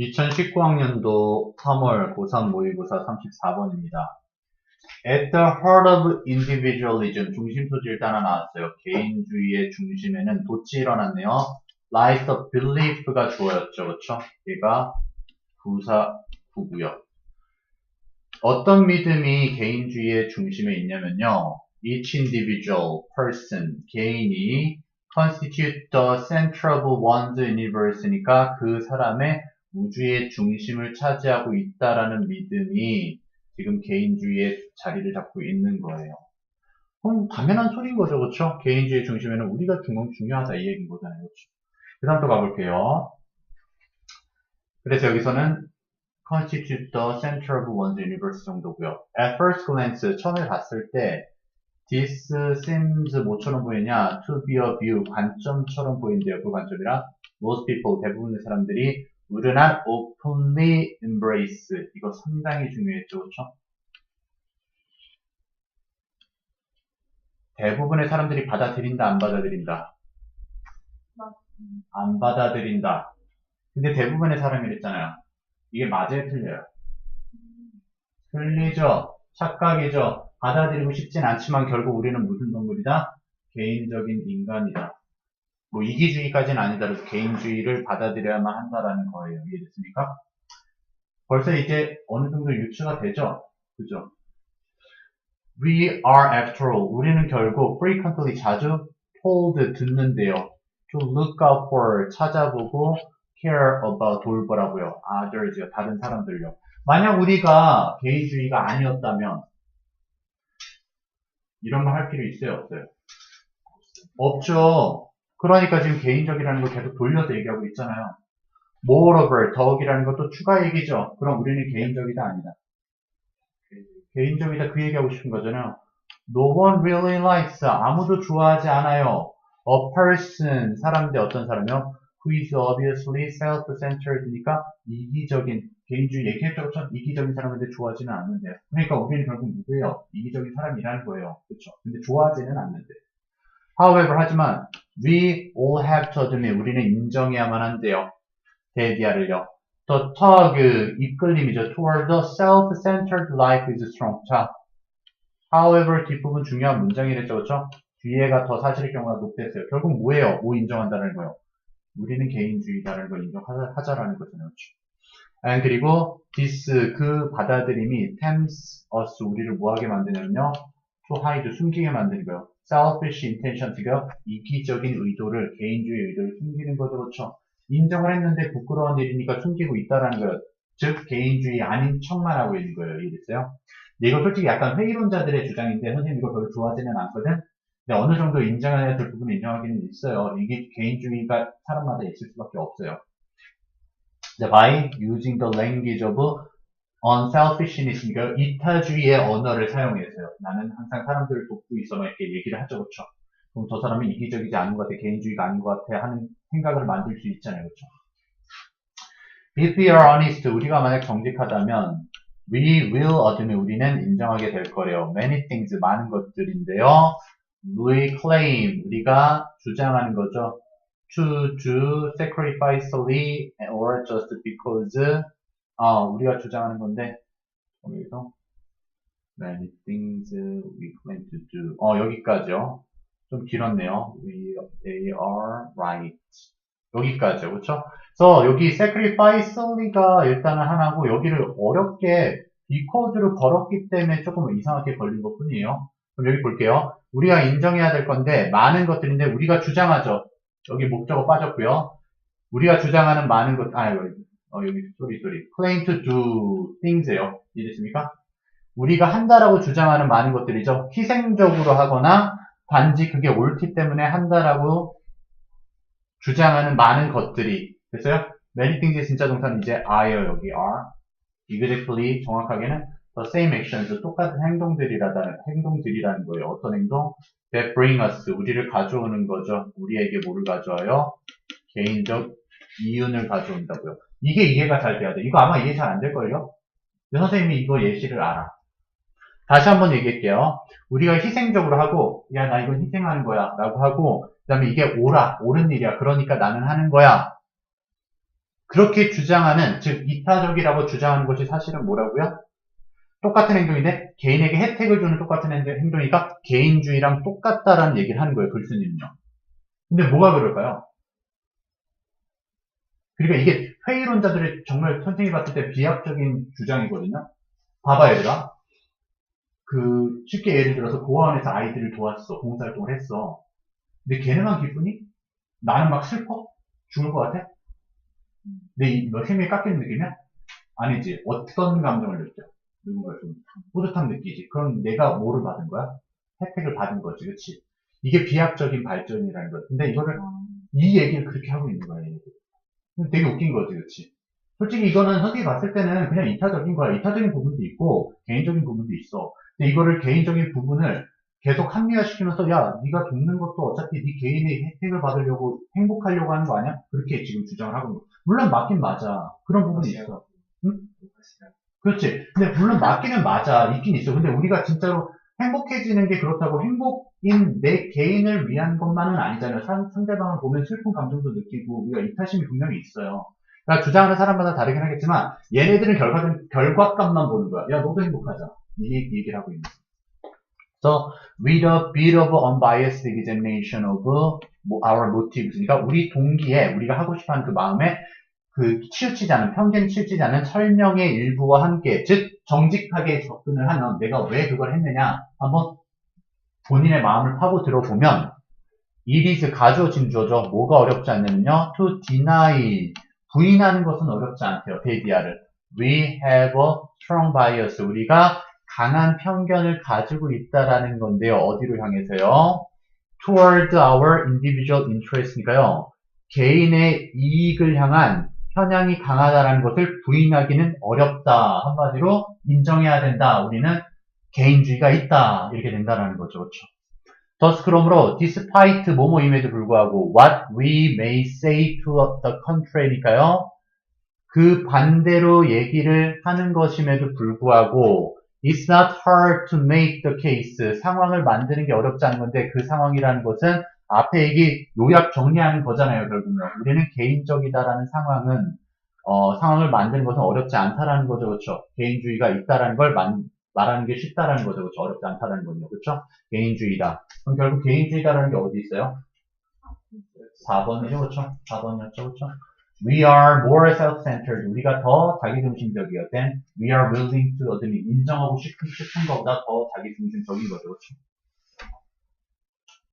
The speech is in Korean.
2019학년도 3월 고3 모의고사 34번입니다. At the heart of individualism, 중심 소지를 따라 나왔어요. 개인주의의 중심에는 도치 일어났네요. lies the belief가 주어였죠. 그쵸? 얘가 부사, 부구요. 어떤 믿음이 개인주의의 중심에 있냐면요. Each individual person, 개인이 constitute the center of one's universe니까 그 사람의 우주의 중심을 차지하고 있다라는 믿음이 지금 개인주의의 자리를 잡고 있는 거예요. 그럼 당연한 소리인 거죠, 그렇죠? 개인주의 중심에는 우리가 중요, 중요하다 이 얘기인 거잖아요, 그렇죠? 그 다음 또 가볼게요. 그래서 여기서는 constitute the center of one's universe 정도고요. At first glance, 처음에 봤을 때 this seems 뭐처럼 보이냐? to be a view, 관점처럼 보인대요, 그 관점이라. most people, 대부분의 사람들이 not openly embrace. 이거 상당히 중요했죠, 그렇죠? 대부분의 사람들이 받아들인다, 안 받아들인다? 안 받아들인다. 근데 대부분의 사람이랬잖아요. 이게 맞아요, 틀려요? 틀리죠. 착각이죠. 받아들이고 싶진 않지만 결국 우리는 무슨 동물이다? 개인적인 인간이다. 뭐 이기주의까지는 아니더라도 개인주의를 받아들여야만 한다라는 거예요. 이해됐습니까? 벌써 이제 어느 정도 유추가 되죠? 그죠? We are after all. 우리는 결국 frequently 자주 told 듣는데요. To look out for 찾아보고 care about 돌보라고요. others요. 다른 사람들요. 만약 우리가 개인주의가 아니었다면 이런 거할 필요 있어요? 없어요? 없죠. 그러니까 지금 개인적이라는 걸 계속 돌려서 얘기하고 있잖아요. moreover, 더욱이라는 것도 추가 얘기죠. 그럼 우리는 개인적이다 아니다. 개인적이다 그 얘기하고 싶은 거잖아요. No one really likes, 아무도 좋아하지 않아요. A person, 사람인데 어떤 사람이요? Who is obviously self-centered니까 이기적인, 개인주의 얘기했죠. 그렇죠? 이기적인 사람인데 좋아하지는 않는데요. 그러니까 우리는 결국 누구예요? 이기적인 사람이라는 거예요. 그렇죠? 근데 좋아하지는 않는데. However, 하지만 we all have to admit, 우리는 인정해야만 한대요. 대디아를요. The tug, 이끌림이죠. Toward the self-centered life is strong. 자, however, 뒷부분 중요한 문장이랬죠. 그렇죠? 뒤에가 더 사실의 경우가 높댔어요. 결국 뭐예요? 뭐 인정한다는 거예요? 우리는 개인주의다라는 걸 인정하자라는 거잖아요. 그렇죠? And 그리고 this, 그 받아들임이 tempts us, 우리를 뭐하게 만드냐면요. to hide, 숨기게 만드는 거예요. Selfish intentions가 이기적인 의도를, 개인주의 의도를 숨기는 거죠. 그렇죠? 인정을 했는데 부끄러운 일이니까 숨기고 있다라는 거예요. 즉, 개인주의 아닌 척만 하고 있는 거예요. 근데 이거 솔직히 약간 회의론자들의 주장인데, 선생님 이거 별로 좋아하지는 않거든? 근데 어느 정도 인정해야 될 부분은 인정하기는 있어요. 이게 개인주의가 사람마다 있을 수밖에 없어요. by using the language of unselfishness니까 이타주의의 언어를 사용해서요. 나는 항상 사람들을 돕고 있어 막 이렇게 얘기를 하죠, 그렇죠? 그럼 저 사람은 이기적이지 않은 것 같아, 개인주의가 아닌 것 같아 하는 생각을 만들 수 있잖아요, 그렇죠? If we are honest, 우리가 만약 정직하다면 we will admit, 우리는 인정하게 될 거래요. Many things, 많은 것들인데요. We claim, 우리가 주장하는 거죠. To do sacrificially or just because 아, 우리가 주장하는 건데, 여기서, many things we claim to do. 어, 여기까지요. 좀 길었네요. We, they are right. 여기까지요. 그쵸? 그래서 여기 sacrificially가 일단은 하나고, 여기를 어렵게 because를 걸었기 때문에 조금 이상하게 걸린 것 뿐이에요. 그럼 여기 볼게요. 우리가 인정해야 될 건데, 많은 것들인데, 우리가 주장하죠. 여기 목적어 빠졌고요. 우리가 주장하는 많은 것, 아, 여기. 어, 여기, 쏘리, 쏘리. claim to do things에요. 이해됐습니까? 우리가 한다라고 주장하는 많은 것들이죠. 희생적으로 하거나 단지 그게 옳기 때문에 한다라고 주장하는 많은 것들이. 됐어요? many things의 진짜 동사는 이제 are요, 여기 are. exactly, 정확하게는 the same actions, 똑같은 행동들이라는, 행동들이라는 거예요. 어떤 행동? that bring us, 우리를 가져오는 거죠. 우리에게 뭐를 가져와요? 개인적 이윤을 가져온다고요. 이게 이해가 잘 돼야 돼. 이거 아마 이해 잘 안 될걸요? 선생님이 이거 예시를 알아. 다시 한번 얘기할게요. 우리가 희생적으로 하고, 야, 나 이건 희생하는 거야. 라고 하고, 그 다음에 이게 옳아. 옳은 일이야. 그러니까 나는 하는 거야. 그렇게 주장하는, 즉, 이타적이라고 주장하는 것이 사실은 뭐라고요? 똑같은 행동인데, 개인에게 혜택을 주는 똑같은 행동- 행동이니까 개인주의랑 똑같다라는 얘기를 하는 거예요, 글쓰님요. 근데 뭐가 그럴까요? 그러니까 이게 회의론자들의 정말 선생님이 봤을 때 비약적인 주장이거든요. 봐봐, 얘들아. 그, 쉽게 예를 들어서 고아원에서 아이들을 도왔어. 봉사활동을 했어. 근데 걔네만 기쁘니? 나는 막 슬퍼? 죽을 것 같아? 내 이, 너 생명이 깎이는 느낌이야? 아니지. 어떤 감정을 느껴? 누군가 좀 뿌듯함 느끼지. 그럼 내가 뭐를 받은 거야? 혜택을 받은 거지, 그치? 이게 비약적인 발전이라는 거야. 근데 이거를, 이 얘기를 그렇게 하고 있는 거야, 얘네들. 되게 웃긴 거지, 그치? 솔직히 이거는 선생님이 봤을 때는 그냥 이타적인 거야. 이타적인 부분도 있고, 개인적인 부분도 있어. 근데 이거를 개인적인 부분을 계속 합리화시키면서, 야, 네가 돕는 것도 어차피 네 개인의 혜택을 받으려고, 행복하려고 하는 거 아니야? 그렇게 지금 주장을 하고 있는 거야. 물론 맞긴 맞아. 그런 부분이 있어. 응? 그렇지. 근데 물론 맞기는 맞아. 있긴 있어. 근데 우리가 진짜로 행복해지는 게 그렇다고 행복인 내 개인을 위한 것만은 아니잖아요. 상, 상대방을 보면 슬픈 감정도 느끼고 우리가 이타심이 분명히 있어요. 그러니까 주장하는 사람마다 다르긴 하겠지만 얘네들은 결과, 결과값만 보는 거야. 야, 너도 행복하자. 이 얘기- 얘기를 하고 있는 거야. So, with a bit of unbiased examination of our motives. 그러니까 우리 동기에 우리가 하고 싶어 하는 그 마음에 그 치우치지 않은 편견 치우치지 않은 설명의 일부와 함께 즉 정직하게 접근을 하면 내가 왜 그걸 했느냐? 한번 본인의 마음을 파고 들어보면 is 가주어진 주어죠. 뭐가 어렵지 않냐면요. To deny 부인하는 것은 어렵지 않대요 데이디아를. We have a strong bias. 우리가 강한 편견을 가지고 있다라는 건데요. 어디로 향해서요? Toward our individual interest니까요. 개인의 이익을 향한 편향이 강하다라는 것을 부인하기는 어렵다. 한마디로 인정해야 된다. 우리는 개인주의가 있다. 이렇게 된다라는 거죠. 그렇죠? thus 그러므로 despite 뭐뭐임에도 불구하고 what we may say to the contrary니까요. 그 반대로 얘기를 하는 것임에도 불구하고 it's not hard to make the case. 상황을 만드는 게 어렵지 않은 건데 그 상황이라는 것은 앞에 얘기 요약 정리하는 거잖아요, 결국은. 우리는 개인적이다라는 상황은, 어, 상황을 만드는 것은 어렵지 않다라는 거죠, 그렇죠? 개인주의가 있다라는 걸 만- 말하는 게 쉽다라는 거죠, 그렇죠? 어렵지 않다라는 거죠, 그렇죠? 개인주의다. 그럼 결국 개인주의다라는 게 어디 있어요? 4번이죠, 그렇죠? 4번이었죠, 그렇죠? We are more self-centered. 우리가 더 자기중심적이야. Then we are willing to 어든지 인정하고 싶은, 싶은 것보다 더 자기중심적인 거죠, 그렇죠?